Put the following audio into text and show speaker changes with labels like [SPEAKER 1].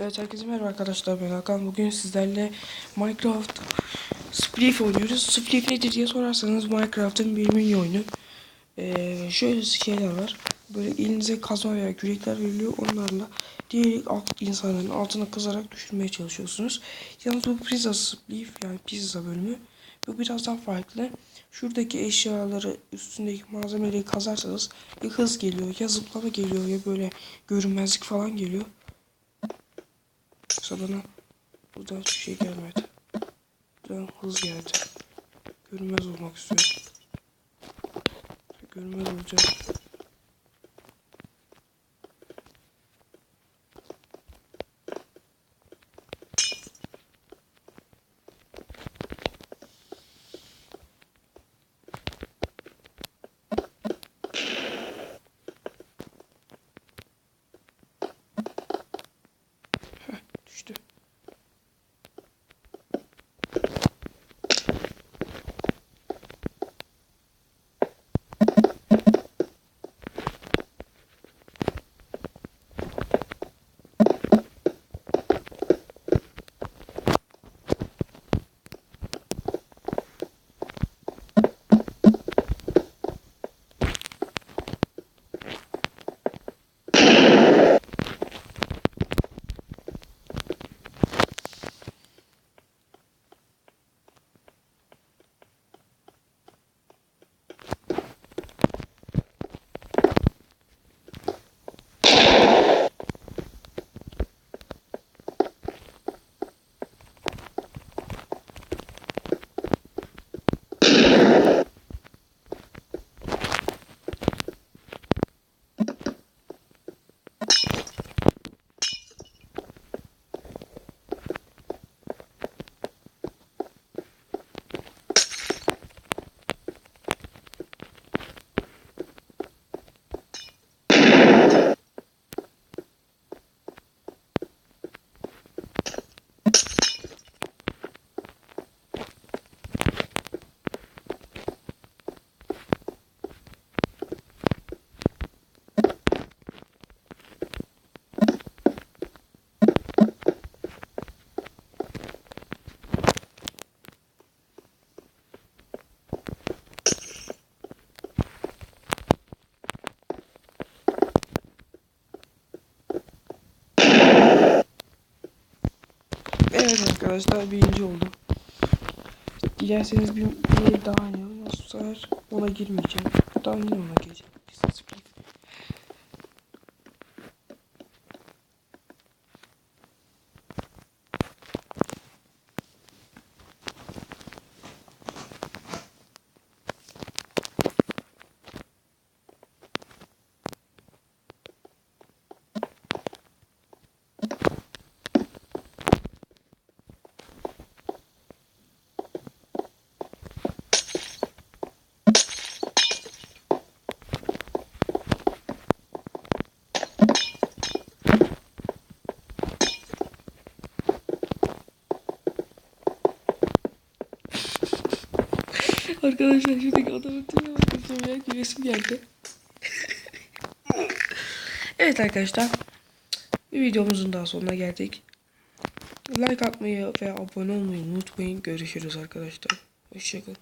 [SPEAKER 1] Evet herkese merhaba arkadaşlar ben Hakan. Bugün sizlerle Minecraft Spliff oynuyoruz. Spliff nedir diye sorarsanız Minecraft'ın bir mini oyunu. Ee, şöyle şeyler var. Böyle elinize kazma veya kürekler veriliyor. Onlarla diğer insanların altına kızarak düşürmeye çalışıyorsunuz. Yalnız bu pizza Spliff yani pizza bölümü. Bu biraz daha farklı. Şuradaki eşyaları üstündeki malzemeleri kazarsanız ya hız geliyor ya zıplama geliyor ya böyle görünmezlik falan geliyor. Yoksa bana buradan hiçbir şey gelmedi. Buradan hız geldi. Görünmez olmak istiyorum. Görünmez olacağım. Evet arkadaşlar birinci oldu. Dilerseniz bir, bir daha oynayalım. Bu sefer ona girmeyeceğim. Daha yine ona gireceğim. Arkadaşlar şuradaki adamın tipine bakın ya gülesim geldi. evet arkadaşlar. Bir videomuzun daha sonuna geldik. Like atmayı ve abone olmayı unutmayın. Görüşürüz arkadaşlar. Hoşçakalın.